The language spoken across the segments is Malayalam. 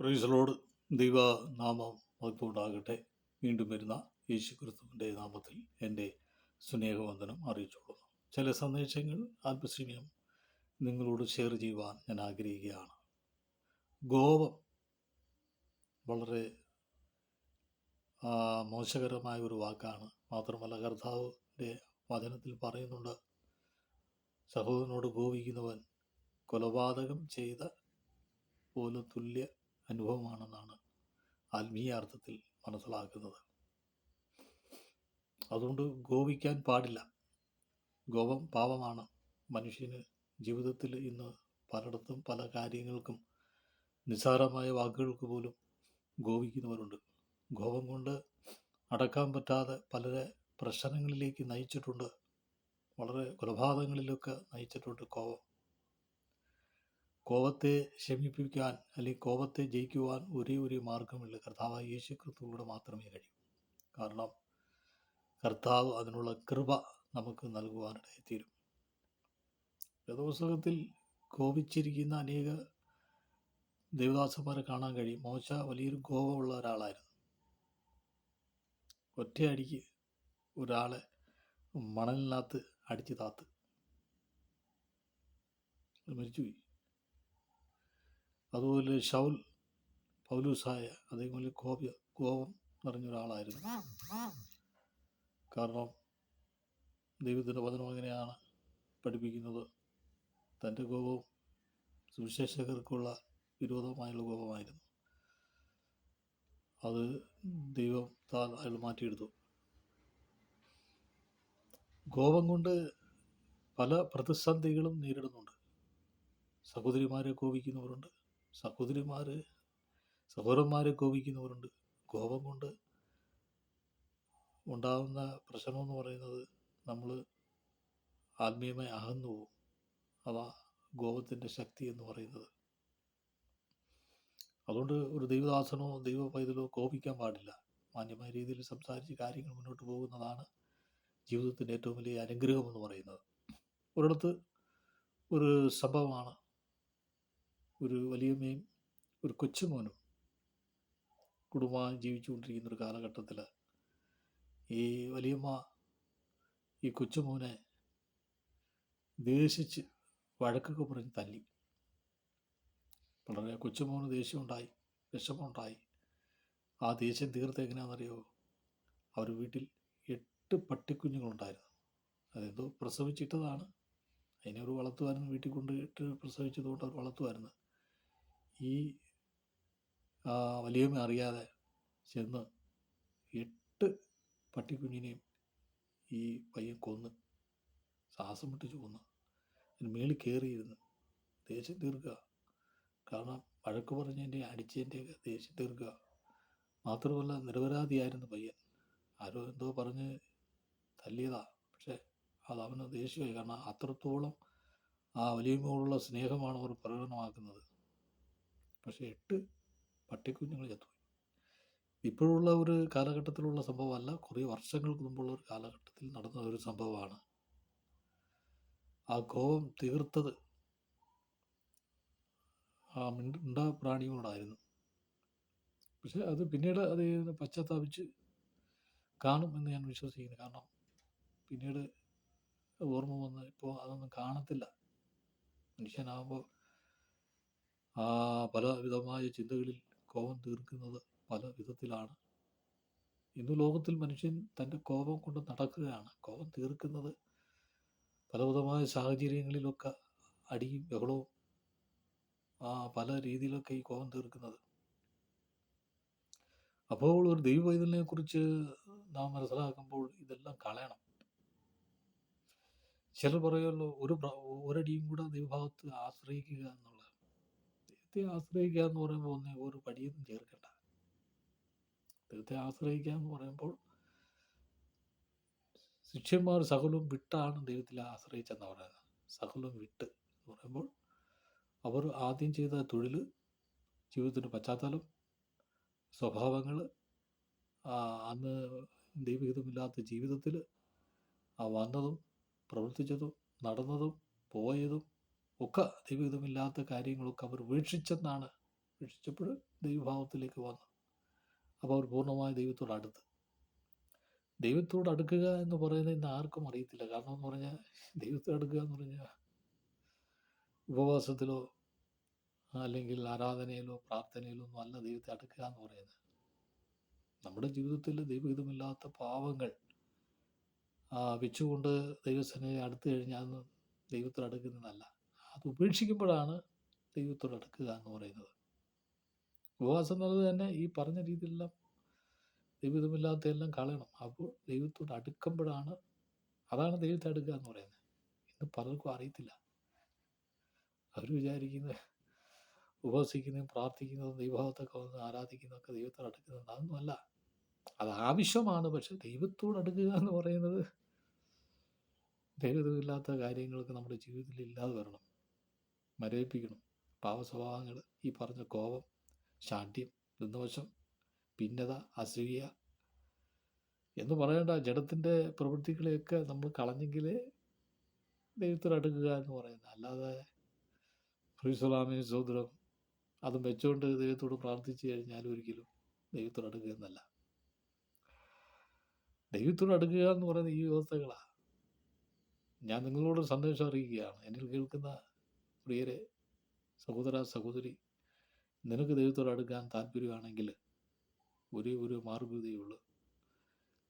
പ്രൈസലോട് ദൈവനാമം മഹത്വമുണ്ടാകട്ടെ. വീണ്ടും വരുന്ന യേശു ക്രിസ്തുവിന്റെ നാമത്തിൽ എന്റെ സ്നേഹവന്ദനം അറിയിച്ചുകൊള്ളുന്നു. ചില സന്ദേശങ്ങൾ അല്പസമയം നിങ്ങളോട് ഷെയർ ചെയ്യുവാൻ ഞാൻ ആഗ്രഹിക്കുകയാണ്. ഗോവം വളരെ മോശകരമായ ഒരു വാക്കാണ്. മാത്രമല്ല കർത്താവിന്റെ വചനത്തിൽ പറയുന്നുണ്ട് സഹോദരനോട് ഗോപിക്കുന്നവൻ കൊലപാതകം ചെയ്ത പോലെ തുല്യ അനുഭവമാണെന്നാണ് ആത്മീയ അർത്ഥത്തിൽ മനസ്സിലാക്കുന്നത്. അതുകൊണ്ട് ഗോപിക്കാൻ പാടില്ല. ഗോപം പാപമാണ്. മനുഷ്യന് ജീവിതത്തിൽ ഇന്ന് പലയിടത്തും പല കാര്യങ്ങൾക്കും നിസ്സാരമായ വാക്കുകൾക്ക് പോലും ഗോപിക്കുന്നവരുണ്ട് ഗോപം കൊണ്ട് അടക്കാൻ പറ്റാതെ പലരെ പ്രശ്നങ്ങളിലേക്ക് നയിച്ചിട്ടുണ്ട്. വളരെ കൊലപാതകങ്ങളിലൊക്കെ നയിച്ചിട്ടുണ്ട് കോപം. കോപത്തെ ശമിപ്പിക്കാൻ അല്ലെങ്കിൽ കോപത്തെ ജയിക്കുവാൻ ഒരേ ഒരു മാർഗമുള്ള കർത്താവ് യേശു ക്രിസ്തുവിലൂടെ മാത്രമേ കഴിയൂ. കാരണം കർത്താവ് അതിനുള്ള കൃപ നമുക്ക് നൽകുവാനിടയിൽ തീരും. വേദപുസ്തകത്തിൽ കോപിച്ചിരിക്കുന്ന അനേക ദേവദാസന്മാരെ കാണാൻ കഴിയും. മോശ വലിയൊരു കോപമുള്ള ഒരാളായിരുന്നു. ഒറ്റയടിക്ക് ഒരാളെ മണലിനകത്ത് അടിച്ച് താത്ത്. മരിച്ചുപോയി. അതുപോലെ ഷൗൽ പൗലൂസായ അതേപോലെ കോപ കോപം നിറഞ്ഞ ഒരാളായിരുന്നു കാരണം ദൈവത്തിന്റെ വചനം അങ്ങനെയാണ് പഠിപ്പിക്കുന്നത്. തന്റെ കോപവും സുവിശേഷകർക്കുള്ള വിരോധമായുള്ള കോപമായിരുന്നു. അത് ദൈവം താൻ അയാൾ മാറ്റിയെടുത്തു. കോപം കൊണ്ട് പല പ്രതിസന്ധികളും നേരിടുന്നുണ്ട്. സഹോദരിമാരെ കോപിക്കുന്നവരുണ്ട്. സഹോദരിമാർ സഹോദരന്മാരെ കോപിക്കുന്നവരുണ്ട്. കോപം കൊണ്ട് ഉണ്ടാകുന്ന പ്രശ്നം എന്ന് പറയുന്നത് നമ്മൾ ആത്മീയമായി അകന്നു പോകും. അതാ ഗോപത്തിന്റെ ശക്തി എന്ന് പറയുന്നത്. അതുകൊണ്ട് ഒരു ദൈവദാസനോ ദൈവ പൈതലോ കോപിക്കാൻ പാടില്ല. മാന്യമായ രീതിയിൽ സംസാരിച്ച് കാര്യങ്ങൾ മുന്നോട്ട് പോകുന്നതാണ് ജീവിതത്തിന്റെ ഏറ്റവും വലിയ അനുഗ്രഹം എന്ന് പറയുന്നത്. ഒരിടത്ത് ഒരു സംഭവമാണ് ഒരു വലിയമ്മയും ഒരു കൊച്ചുമോനും കുടുംബമായി ജീവിച്ചുകൊണ്ടിരിക്കുന്ന ഒരു കാലഘട്ടത്തിൽ ഈ വലിയമ്മ ഈ കൊച്ചുമോനെ ദേഷിച്ച് വഴക്കൊക്കെ പറഞ്ഞ് തല്ലി. വളരെ കൊച്ചുമോന് ദേഷ്യമുണ്ടായി വിഷമമുണ്ടായി. ആ ദേഷ്യം തീർത്ത് എങ്ങനെയാണെന്നറിയോ? അവർ വീട്ടിൽ എട്ട് പട്ടിക്കുഞ്ഞുങ്ങളുണ്ടായിരുന്നു. അതെന്തോ പ്രസവിച്ചിട്ടതാണ്. അതിനെ ഒരു വളർത്തുമായിരുന്നു വീട്ടിൽ കൊണ്ടിട്ട് പ്രസവിച്ചതുകൊണ്ട് അവർ വളർത്തുമായിരുന്നു ഈ വലിയമ്മ അറിയാതെ ചെന്ന് എട്ട് പട്ടിക്കുഞ്ഞിനെയും ഈ പയ്യൻ കൊന്ന് ശ്വാസം മുട്ടിച്ച് കൊന്ന് അതിന് മേളിൽ കയറിയിരുന്ന് ദേഷ്യം തീർക്കുക. കാരണം വഴക്ക് പറഞ്ഞതിന്റെ അടിച്ചതിന്റെയൊക്കെ ദേഷ്യം തീർക്കുക. മാത്രമല്ല നിരപരാധിയായിരുന്നു പയ്യൻ ആരോ എന്തോ പറഞ്ഞ് തല്ലിയതാ. പക്ഷേ അത് അവന് ദേഷ്യമായി കാരണം അത്രത്തോളം ആ വലിയമ്മയോടുള്ള സ്നേഹമാണ് അവർ പ്രകടനമാക്കുന്നത് പക്ഷേ എട്ട് പട്ടിക്കുഞ്ഞുങ്ങൾ ചത്തുപോയി. ഇപ്പോഴുള്ള ഒരു കാലഘട്ടത്തിലുള്ള സംഭവമല്ല കുറേ വർഷങ്ങൾക്ക് മുമ്പുള്ള ഒരു കാലഘട്ടത്തിൽ നടന്ന ഒരു സംഭവമാണ്. ആ കോപം തീർത്തത് ആ മിണ്ട പ്രാണിയോടായിരുന്നു. പക്ഷെ അത് പിന്നീട് അത് പശ്ചാത്താപിച്ച് കാണും എന്ന് ഞാൻ വിശ്വസിക്കുന്നു. കാരണം പിന്നീട് ഓർമ്മ വന്ന് ഇപ്പോൾ അതൊന്നും കാണത്തില്ല. മനുഷ്യനാകുമ്പോൾ ആ പല വിധമായ ചിന്തകളിൽ കോപം തീർക്കുന്നത് പല വിധത്തിലാണ്. ഇന്ന് ലോകത്തിൽ മനുഷ്യൻ തന്റെ കോപം കൊണ്ട് നടക്കുകയാണ്. കോപം തീർക്കുന്നത് പലവിധമായ സാഹചര്യങ്ങളിലൊക്കെ അടിയും ബഹളവും പല രീതിയിലൊക്കെ ഈ കോപം തീർക്കുന്നത്. അപ്പോൾ ഒരു ദൈവവൈതലിനെ കുറിച്ച് നാം മനസ്സിലാക്കുമ്പോൾ ഇതെല്ലാം കളയണം. ചിലർ പറയുമല്ലോ ഒരു ഒരടിയും കൂടെ ദൈവഭാഗത്ത് ആശ്രയിക്കുക എന്നുള്ളത് ദൈവത്തെ ആശ്രയിക്കുക എന്ന് പറയുമ്പോൾ ഒന്നേ ഒരു പടിയൊന്നും ചേർക്കണ്ട. ദൈവത്തെ ആശ്രയിക്കുക എന്ന് പറയുമ്പോൾ ശിഷ്യന്മാർ സകലവും വിട്ടാണ് ദൈവത്തിൽ ആശ്രയിച്ചെന്ന് പറയുന്നത് സകലവും വിട്ട് എന്ന് പറയുമ്പോൾ അവർ ആദ്യം ചെയ്ത തൊഴിൽ ജീവിതത്തിന്റെ പശ്ചാത്തലം സ്വഭാവങ്ങൾ അന്ന് ദൈവഹിതമില്ലാത്ത ജീവിതത്തിൽ ആ വന്നതും പ്രവർത്തിച്ചതും നടന്നതും പോയതും ഒക്കെ ദൈവഹിതമില്ലാത്ത കാര്യങ്ങളൊക്കെ അവർ വീക്ഷിച്ചെന്നാണ് ഉപേക്ഷിച്ചപ്പോൾ ദൈവഭാവത്തിലേക്ക് വന്നു. അപ്പോൾ അവർ പൂർണമായി ദൈവത്തോട് അടുത്ത്. ദൈവത്തോട് അടുക്കുക എന്ന് പറയുന്നത് ഇന്ന് ആർക്കും അറിയത്തില്ല. കാരണം എന്ന് പറഞ്ഞാൽ ദൈവത്തോട് അടുക്കുക എന്ന് പറഞ്ഞാൽ ഉപവാസത്തിലോ അല്ലെങ്കിൽ ആരാധനയിലോ പ്രാർത്ഥനയിലോ ഒന്നും അല്ല ദൈവത്തെ അടുക്കുക എന്ന് പറയുന്നത്. നമ്മുടെ ജീവിതത്തിൽ ദൈവഹിതമില്ലാത്ത പാവങ്ങൾ വെച്ചുകൊണ്ട് ദൈവസേനയെ അടുത്ത് കഴിഞ്ഞാൽ ദൈവത്തോട് അടുക്കുന്നതല്ല. അത് ഉപേക്ഷിക്കുമ്പോഴാണ് ദൈവത്തോട് അടുക്കുക എന്ന് പറയുന്നത്. ഉപവാസം എന്നുള്ളത് തന്നെ ഈ പറഞ്ഞ രീതിയിലെല്ലാം ദൈവമില്ലാത്ത എല്ലാം കളയണം. അപ്പോൾ ദൈവത്തോട് അടുക്കുമ്പോഴാണ് അതാണ് ദൈവത്തെ അടുക്കുക എന്ന് പറയുന്നത്. ഇന്ന് പലർക്കും അറിയത്തില്ല. അവർ വിചാരിക്കുന്നത് ഉപവസിക്കുന്നതും പ്രാർത്ഥിക്കുന്നതും ദൈവഭാവത്തൊക്കെ വന്ന് ആരാധിക്കുന്നതൊക്കെ ദൈവത്തോട് അടുക്കുന്നത് അതൊന്നുമല്ല അത് ആവശ്യമാണ് പക്ഷെ ദൈവത്തോട് അടുക്കുക എന്ന് പറയുന്നത് ദൈവമില്ലാത്ത കാര്യങ്ങളൊക്കെ നമ്മുടെ ജീവിതത്തിൽ ഇല്ലാതെ വരണം. മരവിപ്പിക്കണം. പാവസ്വഭാവങ്ങൾ ഈ പറഞ്ഞ കോപം ശാഠ്യം ദുർദോഷം ഭിന്നത അസൂയ എന്ന് പറയേണ്ട ജഡത്തിന്റെ പ്രവൃത്തികളെയൊക്കെ നമ്മൾ കളഞ്ഞെങ്കിലേ ദൈവത്തോട് അടുക്കുക എന്ന് പറയുന്നത്. അല്ലാതെ ഫ്രീസ്വലാമിന് സോദരം അതും വെച്ചുകൊണ്ട് ദൈവത്തോട് പ്രാർത്ഥിച്ചു കഴിഞ്ഞാൽ ഒരിക്കലും ദൈവത്തോട് അടുക്കുക എന്നല്ല. ദൈവത്തോട് അടുക്കുക എന്ന് പറയുന്ന ഈ വ്യവസ്ഥകളാണ് ഞാൻ നിങ്ങളോട് സന്ദേശം അറിയിക്കുകയാണ്. എന്നിൽ കേൾക്കുന്ന പ്രിയരെ സഹോദര സഹോദരി നിനക്ക് ദൈവത്തോട് അടുക്കാൻ താല്പര്യമാണെങ്കിൽ ഒരേ ഒരു മാർഗതയുള്ളൂ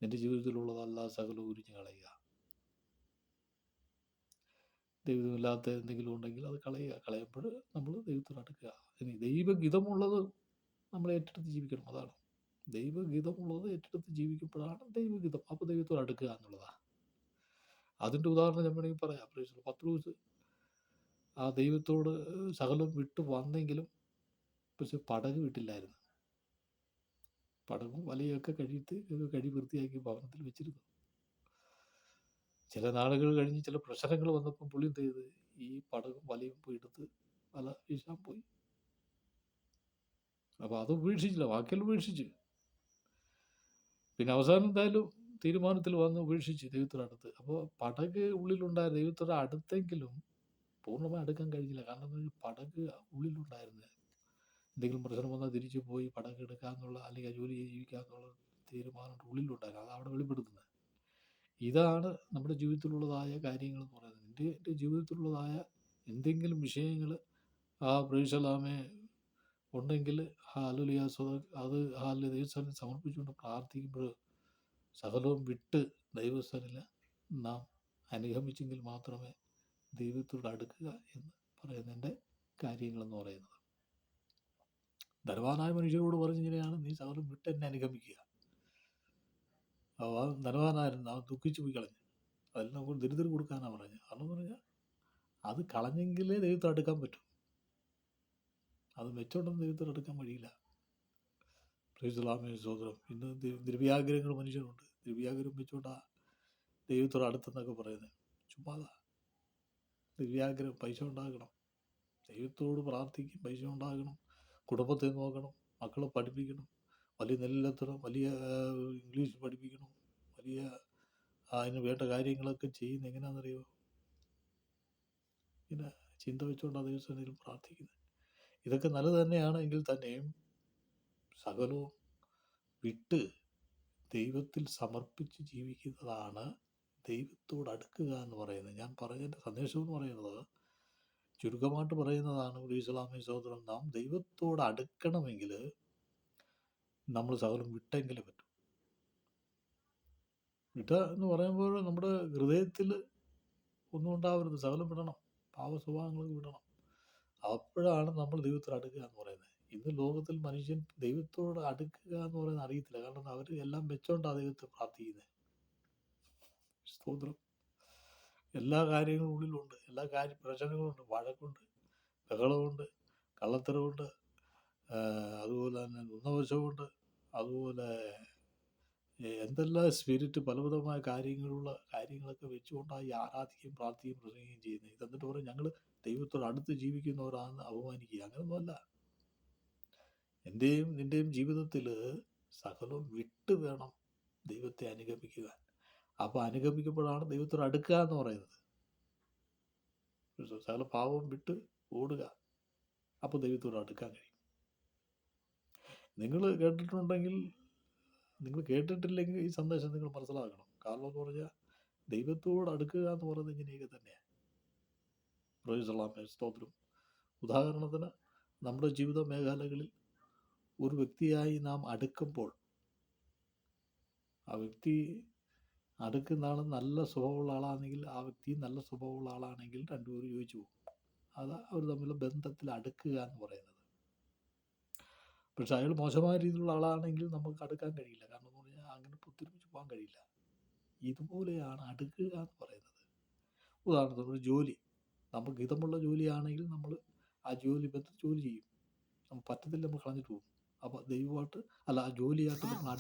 നിന്റെ ജീവിതത്തിലുള്ളതല്ല സകലം ഉരിഞ്ഞു കളയുക. ദൈവമില്ലാത്ത എന്തെങ്കിലും ഉണ്ടെങ്കിൽ അത് കളയുക. കളയുമ്പോൾ നമ്മൾ ദൈവത്തോട് അടുക്കുക. ഇനി ദൈവഗീതമുള്ളത് നമ്മൾ ഏറ്റെടുത്ത് ജീവിക്കണം. അതാണ്. ദൈവഗീതമുള്ളത് ഏറ്റെടുത്ത് ജീവിക്കുമ്പോഴാണ് ദൈവഗീതം. അപ്പോൾ ദൈവത്തോട് അടുക്കുക എന്നുള്ളതാണ്. അതിന്റെ ഉദാഹരണം ഞാൻ വേണമെങ്കിൽ പറയാം. പത്ത് ദിവസം ആ ദൈവത്തോട് സകലം വിട്ടു വന്നെങ്കിലും പക്ഷെ പടക് വിട്ടില്ലായിരുന്നു. പടകും വലയൊക്കെ കഴിയിട്ട് കഴി വൃത്തിയാക്കി ഭവനത്തിൽ വെച്ചിരുന്നു. ചില നാളുകൾ കഴിഞ്ഞ് ചില പ്രശ്നങ്ങൾ വന്നപ്പോൾ പുള്ളി എന്ത് ചെയ്ത്? ഈ പടകും വലയും പോയി എടുത്ത് വല വീശാൻ പോയി. അപ്പോൾ അത് ഉപേക്ഷിച്ചില്ല ബാക്കിയെല്ലാം ഉപേക്ഷിച്ച്. പിന്നെ അവസാനം എന്തായാലും തീരുമാനത്തിൽ വന്ന് ഉപേക്ഷിച്ച് ദൈവത്തോടടുത്ത് അപ്പോൾ പടക് ഉള്ളിലുണ്ടായ ദൈവത്തോട് അടുത്തെങ്കിലും പൂർണമായി എടുക്കാൻ കഴിഞ്ഞില്ല. കാരണം എന്താ പടക് ഉള്ളിലുണ്ടായിരുന്നു. എന്തെങ്കിലും പ്രശ്നം വന്നാൽ തിരിച്ചു പോയി പടക് എടുക്കാന്നുള്ള അല്ലെങ്കിൽ ജോലി ചെയ്ത് ജീവിക്കാന്നുള്ള തീരുമാനം ഉള്ളിലുണ്ടായിരുന്നു. അത് അവിടെ വെളിപ്പെടുത്തുന്നത് ഇതാണ് നമ്മുടെ ജീവിതത്തിലുള്ളതായ കാര്യങ്ങൾ എന്ന് പറയുന്നത്. എന്റെ എന്റെ ജീവിതത്തിലുള്ളതായ എന്തെങ്കിലും വിഷയങ്ങൾ ആ പ്രേക്ഷലാമെ ഉണ്ടെങ്കിൽ ഹാലുലിയ അത് ഹാലിലെ ദൈവസ്ഥാനം സമർപ്പിച്ചുകൊണ്ട് പ്രാർത്ഥിക്കുമ്പോൾ സകലവും വിട്ട് ദൈവസ്ഥാനിൽ നാം അനുഗമിച്ചെങ്കിൽ മാത്രമേ ദൈവത്തോട് അടുക്കുക എന്ന് പറയുന്നതിന്റെ കാര്യങ്ങളെന്ന് പറയുന്നത്. ധനവാനായ മനുഷ്യരോട് പറഞ്ഞിങ്ങനെയാണ് നീ സകലം വിട്ട് എന്നെ അനുഗമിക്കുക. അവൻ ധനവാനായിരുന്നു അവൻ ദുഃഖിച്ചു പോയി കളഞ്ഞു. അതിൽ നമുക്ക് ദരിദ്രം കൊടുക്കാനാണ് പറഞ്ഞത്. കാരണം പറഞ്ഞാൽ അത് കളഞ്ഞെങ്കിലേ ദൈവത്തോട് അടുക്കാൻ പറ്റും. അത് വെച്ചോണ്ടൊന്നും ദൈവത്തോട് അടുക്കാൻ വഴിയില്ല. പ്രൈസ്ലാമേ സോദരം ഇന്ന് ദ്രവ്യാഗ്രഹങ്ങൾ മനുഷ്യനുണ്ട് ദ്രവ്യാഗ്രഹം വെച്ചോണ്ടാ ദൈവത്തോട് അടുത്തെന്നൊക്കെ പറയുന്നത്. ചുമ്മാതാ. ദ്രവ്യാഗ്രഹം പൈസ ഉണ്ടാകണം. ദൈവത്തോട് പ്രാർത്ഥിക്കും പൈസ ഉണ്ടാകണം. കുടുംബത്തെ നോക്കണം മക്കളെ പഠിപ്പിക്കണം. വലിയ നിലയിലെത്തണം വലിയ ഇംഗ്ലീഷ് പഠിപ്പിക്കണം. വലിയ അതിന് വേണ്ട കാര്യങ്ങളൊക്കെ ചെയ്യുന്ന എങ്ങനെയാണെന്നറിയോ ഇങ്ങനെ ചിന്ത വെച്ചുകൊണ്ടാണ് ദൈവസേനയിൽ പ്രാർത്ഥിക്കുന്നത്. ഇതൊക്കെ നല്ലത് തന്നെയാണെങ്കിൽ തന്നെയും സകലവും വിട്ട് ദൈവത്തിൽ സമർപ്പിച്ച് ജീവിക്കുന്നതാണ് ദൈവത്തോട് അടുക്കുക എന്ന് പറയുന്നത് ഞാൻ പറഞ്ഞതിന്റെ സന്ദേശം എന്ന് പറയുന്നത് ചുരുക്കമായിട്ട് പറയുന്നതാണ് ഒരു ഇസ്ലാമി സഹോദരൻ നാം ദൈവത്തോട് അടുക്കണമെങ്കിൽ നമ്മൾ സകലം വിട്ടെങ്കിലേ പറ്റൂ. വിട്ട എന്ന് പറയുമ്പോൾ നമ്മുടെ ഹൃദയത്തിൽ ഒന്നും ഉണ്ടാവരുത്. സകലം വിടണം. പാവ സ്വഭാവങ്ങൾ വിടണം. അപ്പോഴാണ് നമ്മൾ ദൈവത്തോട് അടുക്കുക എന്ന് പറയുന്നത്. ഇന്ന് ലോകത്തിൽ മനുഷ്യൻ ദൈവത്തോട് അടുക്കുക എന്ന് പറയുന്നത് അറിയത്തില്ല. കാരണം അവർ എല്ലാം വെച്ചോണ്ടാണ് ദൈവത്തെ പ്രാർത്ഥിക്കുന്നത്. സ്തോത്രം. എല്ലാ കാര്യങ്ങളും ഉള്ളിലുണ്ട്. എല്ലാ കാര്യ പ്രശ്നങ്ങളുണ്ട് വഴക്കുണ്ട്. ബഹളമുണ്ട് കള്ളത്തരമുണ്ട് അതുപോലെ തന്നെ നുന്നവശമുണ്ട് അതുപോലെ എന്തെല്ലാം സ്പിരിറ്റ് പലവിധമായ കാര്യങ്ങളുള്ള കാര്യങ്ങളൊക്കെ വെച്ചുകൊണ്ടായി ആരാധിക്കുകയും പ്രാർത്ഥിക്കുകയും പ്രസംഗിക്കുകയും ചെയ്യുന്നത്. ഇതെന്നിട്ട് പറയും ഞങ്ങൾ ദൈവത്തോട് അടുത്ത് ജീവിക്കുന്നവരാണെന്ന് അപമാനിക്കുക അങ്ങനെയൊന്നുമല്ല എന്റെയും നിന്റെയും ജീവിതത്തിൽ സകലവും വിട്ട് വേണം ദൈവത്തെ അനുഗമിക്കുക അപ്പോൾ അനുഗമിക്കുമ്പോഴാണ് ദൈവത്തോട് അടുക്കുക എന്ന് പറയുന്നത്. സകല പാവം വിട്ട് ഓടുക. അപ്പോൾ ദൈവത്തോട് അടുക്കാൻ കഴിയും. നിങ്ങൾ കേട്ടിട്ടുണ്ടെങ്കിൽ നിങ്ങൾ കേട്ടിട്ടില്ലെങ്കിൽ ഈ സന്ദേശം നിങ്ങൾ മനസ്സിലാക്കണം. കാരണം എന്ന് പറഞ്ഞാൽ ദൈവത്തോട് അടുക്കുക എന്ന് പറയുന്നത് ഇങ്ങനെയൊക്കെ തന്നെയാണ് പ്രൊഫസലാമേ സ്തോത്രം. ഉദാഹരണത്തിന് നമ്മുടെ ജീവിത മേഖലകളിൽ ഒരു വ്യക്തിയായി നാം അടുക്കുമ്പോൾ ആ വ്യക്തി അടുക്കുന്ന ആൾ നല്ല സ്വഭാവമുള്ള ആളാണെങ്കിൽ ആ വ്യക്തി നല്ല സ്വഭാവമുള്ള ആളാണെങ്കിൽ രണ്ടുപേരും യോജിച്ചു പോകും. അത് അവർ തമ്മിലുള്ള ബന്ധത്തിൽ അടുക്കുക എന്ന് പറയുന്നത്. പക്ഷെ അയാൾ മോശമായ രീതിയിലുള്ള ആളാണെങ്കിൽ നമുക്ക് അടുക്കാൻ കഴിയില്ല. കാരണം എന്ന് പറഞ്ഞാൽ അങ്ങനെ ഒത്തൊരുമിച്ച് പോകാൻ കഴിയില്ല. ഇതുപോലെയാണ് അടുക്കുക എന്ന് പറയുന്നത്. ഉദാഹരണത്തിന് ഒരു ജോലി. നമുക്ക് ഹിതമുള്ള ജോലിയാണെങ്കിൽ നമ്മൾ ആ ജോലി ബന്ധത്തിൽ ജോലി ചെയ്യും. നമുക്ക് പറ്റത്തില്ല നമ്മൾ കളഞ്ഞിട്ട് പോകും. അപ്പോൾ ദൈവമായിട്ട് അല്ല ആ ജോലിയായിട്ട് നമ്മൾ